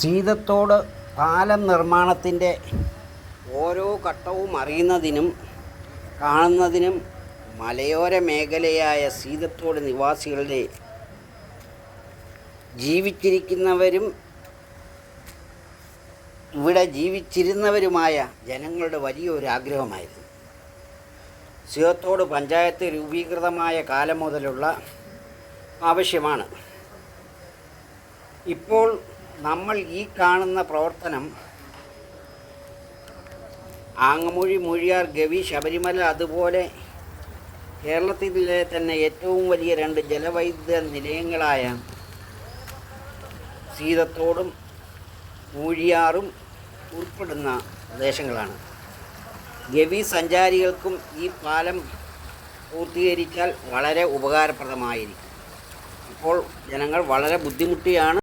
സീതത്തോട് പാലം നിർമ്മാണത്തിന്റെ ഓരോ ഘട്ടവും അറിയുന്നതിനും കാണുന്നതിനും മലയോര മേഖലയായ സീതത്തോട് നിവാസികളുടെ ജീവിച്ചിരിക്കുന്നവരും ഇവിടെ ജീവിച്ചിരുന്നവരുമായ ജനങ്ങളുടെ വലിയൊരു ആഗ്രഹമായിരുന്നു. സീതത്തോട് പഞ്ചായത്ത് രൂപീകൃതമായ കാലം മുതലുള്ള ആവശ്യമാണ്. ഇപ്പോൾ നമ്മൾ ഈ കാണുന്ന പ്രവർത്തനം ആങ്ങമൊഴി മൂഴിയാർ ഗവി ശബരിമല അതുപോലെ കേരളത്തിലെ തന്നെ ഏറ്റവും വലിയ രണ്ട് ജലവൈദ്യുത നിലയങ്ങളായ സീതത്തോടും മൂഴിയാറും ഉൾപ്പെടുന്ന പ്രദേശങ്ങളാണ്. ഗവി സഞ്ചാരികൾക്കും ഈ പാലം പൂർത്തീകരിച്ചാൽ വളരെ ഉപകാരപ്രദമായിരിക്കും. ഇപ്പോൾ ജനങ്ങൾ വളരെ ബുദ്ധിമുട്ടിയാണ്.